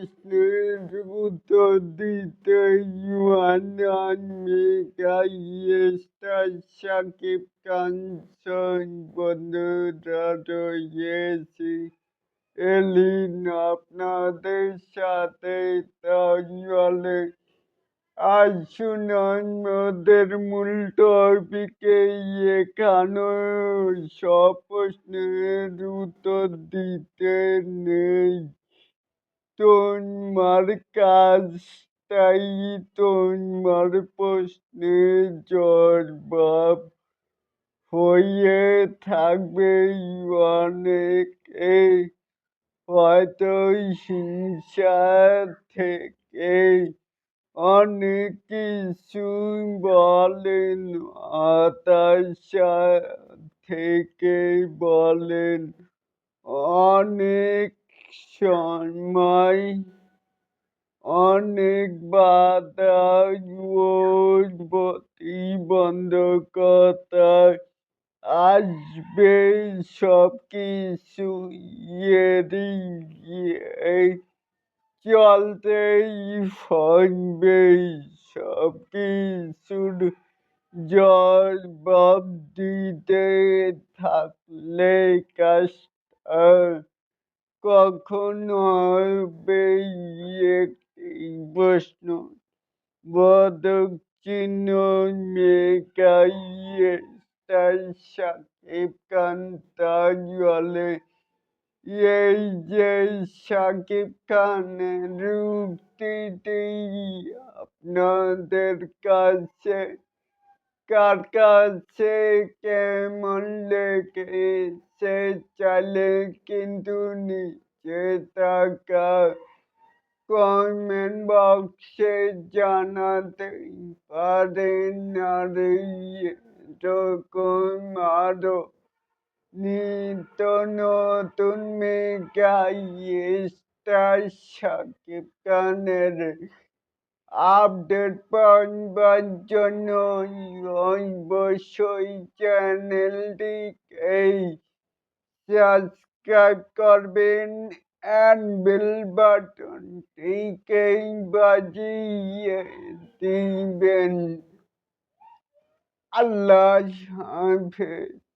প্রশ্নের উত্তর দিতে ইউয়ান মেগা ইয়েস্টার সাকিব সং বন্ধুরা রয়েছে এলিন আপনাদের সাথে তাহলে আসুন আমাদের মূল টপিকে এখানে সব প্রশ্নের উত্তর দিতে নেই তোমার কাজটাই তোমার প্রশ্নের জবাব হয়ে থাকবে অনেক হয়তো হিংসা থেকে অনেক কিছু বলেন হতাশা থেকে বলেন? অনেক সময় অনেক বাধা প্রতিবন্ধকতা আসবে সব কিছু এড়িয়ে চলতেই হবে সব কিছুর জবাব দিতে থাকলে কাজটা কখন হবে একটি প্রশ্ন। বোধক চিহ্ন মেঘাইয়ে তাই সাকিব খান তাহলে এই যে সাকিব খানের উক্তিটি আপনাদের কাছে কার কাছে কেমন লেগেছে চাইলে কিন্তু নিচে থাকা কমেন্ট বক্সে জানাতে পারেন আর এরকম আরও নিত্য নতুন মেগা স্টার সাকিব খানের আপডেট পাওয়ার জন্য অবশ্যই চ্যানেলটিকে সাবস্ক্রাইব করবেন অ্যান্ড বেল বাটনটিকে বাজিয়ে দিবেন। আল্লাহ হাফেজ।